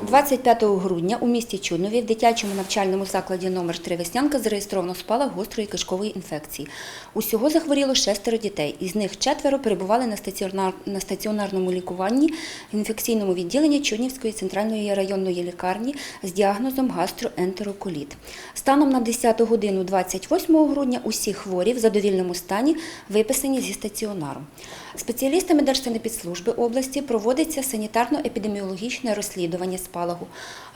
25 грудня у місті Чуднові в дитячому навчальному закладі номер 3 Веснянка зареєстровано спалах гострої кишкової інфекції. Усього захворіло шестеро дітей, із них четверо перебували на, стаціонар... на стаціонарному лікуванні в інфекційному відділенні Чуднівської центральної районної лікарні з діагнозом гастроентероколіт. Станом на 10 годину 28 грудня усі хворі в задовільному стані виписані зі стаціонару. Спеціалістами Держсанепідслужби області проводиться санітарно-епідеміологічне розслідування спалаху.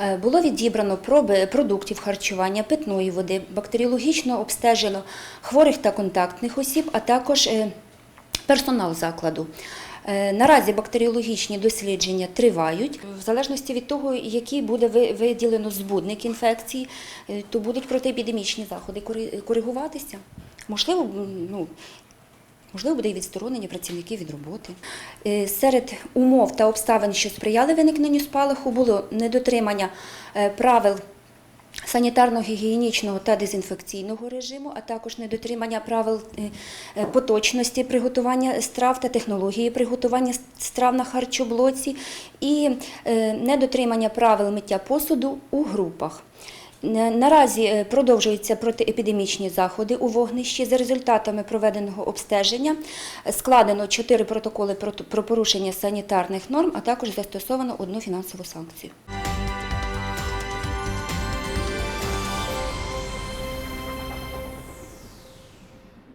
Е, Було відібрано проби продуктів харчування, питної води, бактеріологічно обстежено хворих та контактних осіб, а також е, персонал закладу. Е, Наразі бактеріологічні дослідження тривають. В залежності від того, який буде виділено збудник інфекції, то будуть протиепідемічні заходи коригуватися. Можливо, ну, Можливо, буде і відсторонення працівників від роботи. Е, Серед умов та обставин, що сприяли виникненню спалаху, було недотримання е, правил санітарно-гігієнічного та дезінфекційного режиму, а також недотримання правил е, поточності приготування страв та технології приготування страв на харчоблоці і недотримання правил миття посуду у групах. На- Наразі е, продовжуються протиепідемічні заходи у вогнищі. За результатами проведеного обстеження е, складено чотири протоколи про про порушення санітарних норм, а також застосовано одну фінансову санкцію.